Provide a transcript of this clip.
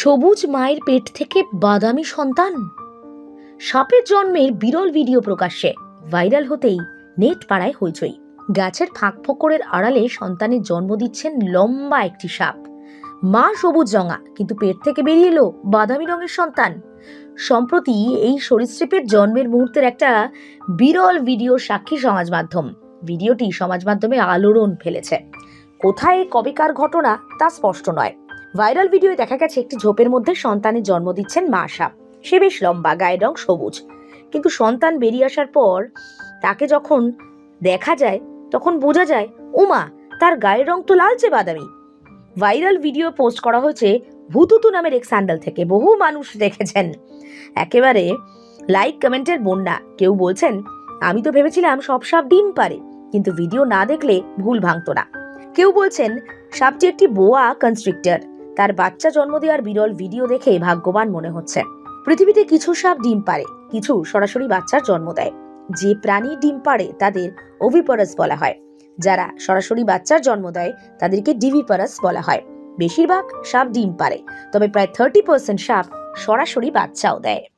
সবুজ মায়ের পেট থেকে বাদামি সন্তান? সাপের জন্মের বিরল ভিডিও প্রকাশ্যে ভাইরাল হতেই নেট পাড়ায় হইচই। গাছের ফাঁক ফোকরের আড়ালে সন্তানের জন্ম দিচ্ছেন লম্বা একটি সাপ। মা সবুজ রঙা, কিন্তু পেট থেকে বেরিয়ে এলো বাদামি রঙের সন্তান। সম্প্রতি এই সরীসৃপের জন্মের মুহূর্তের একটা বিরল ভিডিও সাক্ষী সমাজ মাধ্যম। ভিডিওটি সমাজ মাধ্যমে আলোড়ন ফেলেছে। কোথায় কবেকার ঘটনা তা স্পষ্ট নয়। ভাইরাল ভিডিওয়ে দেখা গেছে একটি ঝোপের মধ্যে সন্তানের জন্ম দিচ্ছেন মা সাপ সে বেশ লম্বা, গায়ের রং সবুজ। কিন্তু সন্তান বেরিয়ে আসার পর তাকে যখন দেখা যায়, তখন বোঝা যায়, উমা, তার গায়ের রং তো লালচে বাদামি। ভাইরাল ভিডিও পোস্ট করা হয়েছে ভুতুতু নামের এক স্যান্ডেল থেকে। বহু মানুষ দেখেছেন। একেবারে লাইক, কমেন্টের বন্যা। কেউ বলছেন, আমি তো ভেবেছিলাম সব সাপ ডিম পারে, কিন্তু ভিডিও না দেখলে ভুল ভাঙতো না। কেউ বলছেন, সাপটি একটি বোয়া কনস্ট্রিক্টর। তার বাচ্চা জন্ম দেওয়ার বিরল ভিডিও দেখে ভাগ্যবান মনে হচ্ছে। পৃথিবীতে কিছু সাপ ডিম পারে কিছু সরাসরি বাচ্চার জন্ম দেয়। যে প্রাণী ডিম পারে তাদের ওভিপারাস বলা হয়। যারা সরাসরি বাচ্চার জন্ম দেয়, তাদেরকে ডিভিপারাস বলা হয়। বেশিরভাগ সাপ ডিম পারে তবে প্রায় থার্টি পার্সেন্ট সাপ সরাসরি বাচ্চাও দেয়।